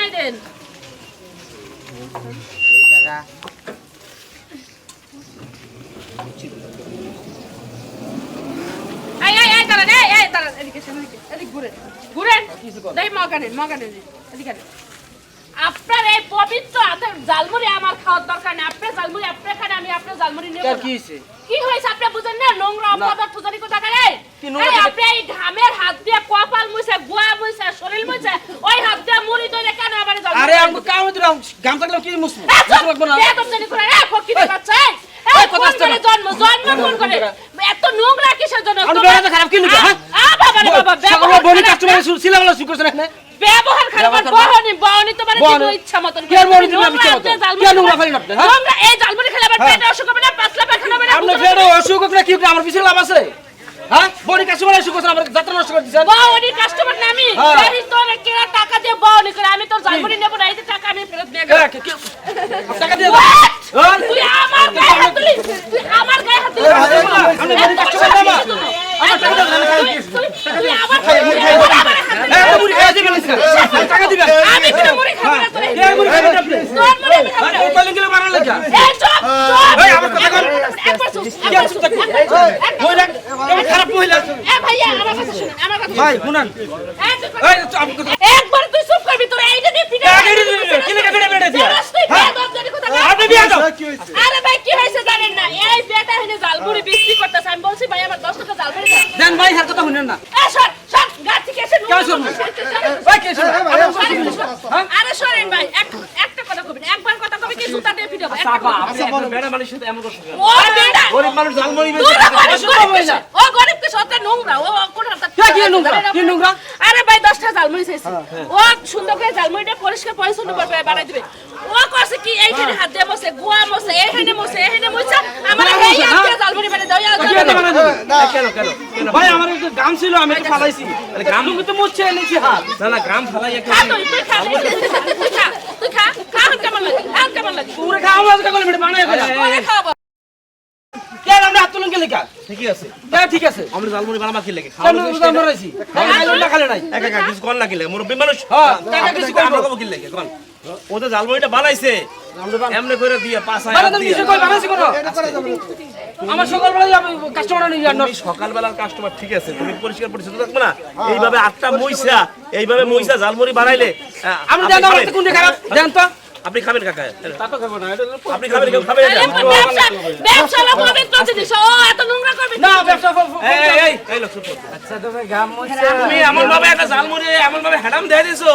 বানাই দেন। আপনার এই পবিত্র জালমুড়ি আমার খাওয়ার দরকার নেই আপনার জালমুড়ি আপনার খান আমি আপনার জালমুড়ি নেব। কি কি হয়েছে আপনি বুঝেন না নোংরা কোথা করে কি নোংরা এই জানি? আপনি এই ঘামের হাত দিয়ে কপাল মুছে গোয়া মুছে শরীর মুছে ওই হাত দিয়ে মুড়ি ধরে কেন আবার জালমুড়ি আরে খাবেন? আমি কাম হইতো গাম থাকলে কি মুসবো এই না বেয়াদব জানি করে, এই ফকিরের বাচ্চা, এই! এই এই কথা কোন আসছে না। করে জন্ম, জন্ম কোন করে? এত নোংরা কিসের জন্য? আপনি বেড়াতে খারাপ কি লিখে, হ্যাঁ? বাবা রে বাবা, সকালে বনি কাস্টমার না? ছিল শুরু করছেন এখানে ব্যবহার খারাপ, আর ব্যবহার খারাপ। বহনি, বহনি তোমার বহনি। ইচ্ছা মতন। কি বহনি আমি কি নোংরা? আপনি, হ্যাঁ? নোংরা, এই জালমুড়ি খেলে আবার হ্যাঁ। পেটে অসুখ হবে না, পাতলা পায়খানা হবে না, আপনার বুঝতে অসুখ হোক না কি আমার পিছনে লাভ আছে হ্যাঁ বনি কাস্টমার অসুখ করছেন আমার যাত্রা নষ্ট করে দিচ্ছেন বহনি কাস্টমার না আমি। খারাপ মহিলা চুপ। এ আমার কথা শুনুন, আমার কথা ভাই শুনুন। শুনান এই চুপ কর। এই তো আপনি কথা একবার তুই চুপ করবি, আরে ভাই কি হয়েছে জানেন না? এই বেটা হেনে জালমুড়ি বিক্রি করতেছে। আমি বলছি ভাই আমার দশ টাকা জালমুড়ি দাও। দেন ভাই হার কথা শুনেন না। সর সর গা থেকে এসে কেন সরবো? ভাই কে হ্যাঁ? আরে সরেন ভাই এক- একটা কথা কবেন একবার কথা কবে কি জুতা দিয়ে মানুষের সাথে এমন ও বেটা গরিব মানুষ বেচে? ও গরিব নোংরা, ও কোন কি নোংরা? কি নোংরা? আরে ভাই দশটা জালমুড়ি চাইছি। ও সুন্দর করে জালমুড়িটা পরিষ্কার পরিচ্ছন্ন করে বানাই দিবে ও করছে কি এইখানে হাত দিয়ে বসে গোয়া মসে এইখানে মসে এইখানে মসে আমার এই মসে, আজকে হ্যাঁ? জালমুড়ি বানাই দাও কি জালমুড়ি। এত বানাই দিবেন? এই কেন, কেন? কেন? ভাই আমার একটু গাম ছিল আমি একটু ফালাইছি গাম তো মুচ্ছে এনেছি হাত না না গাম ফালাই একটা খা তুই, তুই খা, তুই খা, তুই খা, খা, কেমন লাগে? এখন কেমন লাগে? পুরো খাওয়া আজকে করে মেরে বানাই ফেলা পরে কেন তুলুন কে লেখা ঠিকই আছে। হ্যাঁ ঠিক আছে। আমরা জালমুড়ি কি লাগে। কেন আমরা রয়েছি। খাইলাম না খালে নাই। একা একা কিছু কল না কি মানুষ। হ্যাঁ টাকা কিছু লাগে কোন ও তো জালমুড়িটা বানাইছে এমনি করে দিয়ে তুমি কিছু কই বানাইছি কোনো? আমার সকালবেলায় আমি কাস্টমার নিয়ে তুমি সকালবেলার কাস্টমার ঠিক আছে তুমি পরিষ্কার পরিচ্ছন্ন থাকবে না? এইভাবে আটটা মইসা এইভাবে মইসা জালমুড়ি বানাইলে আমি? কোনটা খারাপ? জান তো। আপনি খাবেন কাকা? আপনি খাবেন কেউ খাবেন ব্যবসা, ব্যবসা হলো জিনিস। ও এত নোংরা করবি না ব্যবসা এই এই, এই এই লোক আচ্ছা তুমি গাম তুমি এমন ভাবে একটা জালমুড়ি এমন ভাবে হ্যাডাম দিয়ে দিছো।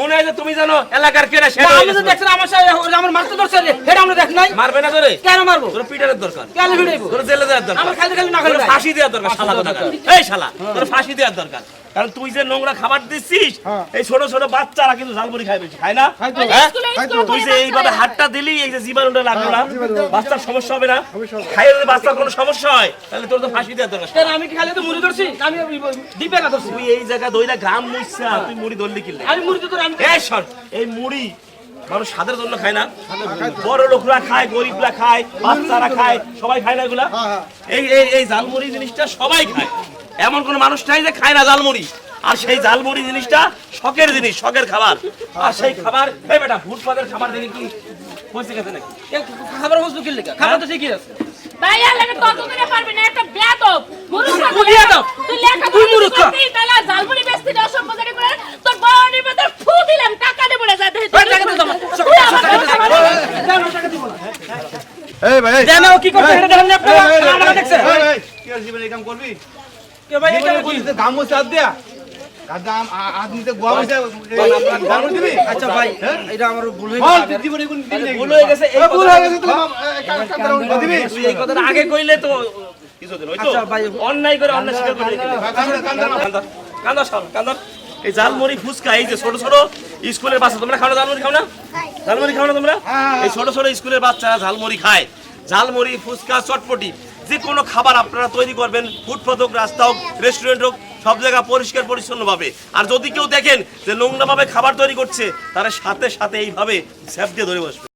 মনে হয় যে তুমি জানো এলাকার কেনা সেটা আমি তো দেখছেন আমার সাথে আমার মারতে ধরছে রে হেড আমরা দেখ নাই। মারবে না তোরে? কেন মারবো? তোর পিটারের দরকার। কেন ভিড়াইবো তোর জেলে দেওয়ার দরকার। আমার না ফাঁসি দেওয়ার দরকার শালা কোথাকার। এই শালা তোর ফাঁসি দেওয়ার দরকার। কারণ তুই যে নোংরা খাবার দিচ্ছিস এই ছোট ছোট বাচ্চারা কিন্তু ঝালমুড়ি খাই বেশি খায় না? হ্যাঁ? তুই যে এইভাবে হাতটা দিলি এই যে জীবাণুটা লাগল না। বাচ্চার সমস্যা হবে না। যদি বাচ্চার কোনো সমস্যা হয়? তাহলে তোর তো ফাঁসি দেওয়ার দরকার। আমি খাইলে তো মুড়ি ধরছি? আমি দিবে না ধরছি। তুই এই জায়গা দইরা গ্রাম মুইছা তুই মুড়ি ধরলি কিনলে আমি মুড়ি তো আমি এই মুড়ি মানুষ স্বাদের জন্য খায় না। বড় লোকরা খায় গরিবরা খায় বাচ্চারা খায়। সবাই খায় না এগুলা? এই এই এই জালমুড়ি জিনিসটা সবাই খায়। এমন কোন মানুষ নাই যে খায় না জালমুড়ি আর সেই জালমুড়ি জিনিসটা শখের জিনিস শখের খাবার আর সেই খাবার এই বেটা ফুটপাতের খাবার দেখে কি পয়সা গেছে নাকি খাবার বস্তু কি লেখা খাবার তো ঠিকই আছে ভাইয়া লাগে তত করে পারবি না একটা বেয়াদব মূর্খ তুই বেয়াদব? তুই লেখা তুই মূর্খ? তাহলে জালমুড়ি বেচতে যাও সম্পদের করে তোর বউনির মধ্যে ফু দিলাম টাকা দেবো না যা দেখি টাকা দিয়ে দাও আমার। তুই আমার টাকা দিবি। দেন, ও টাকা দিব না। এই ভাই এই, কি করছে এটা দেখেন নি আপনারা? এই, এই, আপনারা দেখছেন? এই, এই, কি আর জীবনে এই কাম করবি কে ভাই, এটা কি? গাম দিয়া? গাদা আম- আ- হাত নিতে গোয়া গাম দিবি? আচ্ছা ভাই, এটা আমার ভুল হয়ে বল গেছে। জীবনে কোন দিন ভুল হয়ে গেছে এই ভুল হয়ে গেছে উল্টো দিবি? তুই এই কথাটা আগে কইলে তো কিছুদিন হইতো আচ্ছা, ভাই। অন্যায় করে অন্যায় স্বীকার করে কান্দা সর কান্দা। এই জালমুড়ি ফুচকা এই যে ছোট ছোট স্কুলের বাচ্চা তোমরা খাও না জালমুড়ি খাও না? জালমুড়ি খাও না তোমরা? এই ছোট ছোট স্কুলের বাচ্চা ঝালমুড়ি খায়। ঝালমুড়ি ফুচকা চটপটি। যে কোনো খাবার আপনারা তৈরি করবেন ফুটপাথ হোক রাস্তা হোক রেস্টুরেন্ট হোক, সব জায়গা পরিষ্কার পরিচ্ছন্নভাবে। আর যদি কেউ দেখেন যে নোংরাভাবে খাবার তৈরি করছে, তারা সাথে সাথে এইভাবে স্যাপ দিয়ে ধরে বসবে।